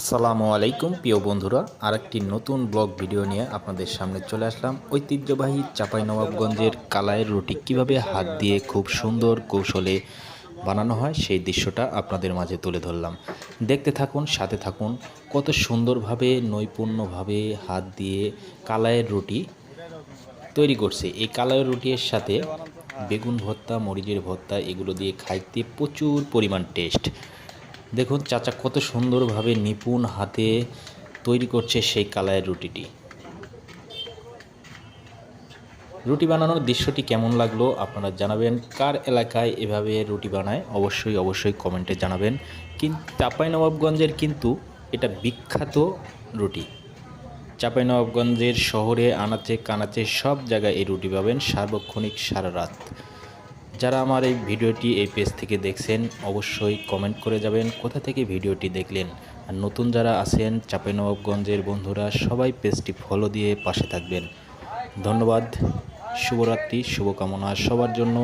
আসসালামু আলাইকুম, প্রিয় বন্ধুরা। আরেকটি নতুন ব্লগ ভিডিও নিয়ে আপনাদের সামনে চলে আসলাম। ঐতিহ্যবাহী চাঁপাইনবাবগঞ্জের কালায়ের রুটি কীভাবে হাত দিয়ে খুব সুন্দর কৌশলে বানানো হয়, সেই দৃশ্যটা আপনাদের মাঝে তুলে ধরলাম। দেখতে থাকুন, সাথে থাকুন কত সুন্দরভাবে, নৈপুণ্যভাবে হাত দিয়ে কালায়ের রুটি তৈরি করছে। এই কালায়ের রুটির সাথে বেগুন ভর্তা, মরিচের ভর্তা, এগুলো দিয়ে খাইতে প্রচুর পরিমাণ টেস্ট। দেখুন চাচা, কত সুন্দরভাবে নিপুণ হাতে তৈরি করছে সেই কালায়ের রুটিটি। রুটি বানানোর দৃশ্যটি কেমন লাগল আপনারা জানাবেন। কার এলাকায় এভাবে রুটি বানায়, অবশ্যই অবশ্যই কমেন্টে জানাবেন। কিন্তু চাঁপাইনবাবগঞ্জের কিন্তু এটা বিখ্যাত রুটি। চাঁপাইনবাবগঞ্জের শহরে, আনাচে, কানাচে সব জায়গায় এই রুটি পাবেন। সার্বক্ষণিক সারা রাত। যারা আমার এই ভিডিওটি এই পেজ থেকে দেখছেন, অবশ্যই কমেন্ট করে যাবেন, কোথা থেকে ভিডিওটি দেখলেন। আর নতুন যারা আছেন, চাঁপাইনবাবগঞ্জের বন্ধুরা, সবাই পেজটি ফলো দিয়ে পাশে থাকবেন। ধন্যবাদ, শুভরাত্রি, শুভকামনা সবার জন্য।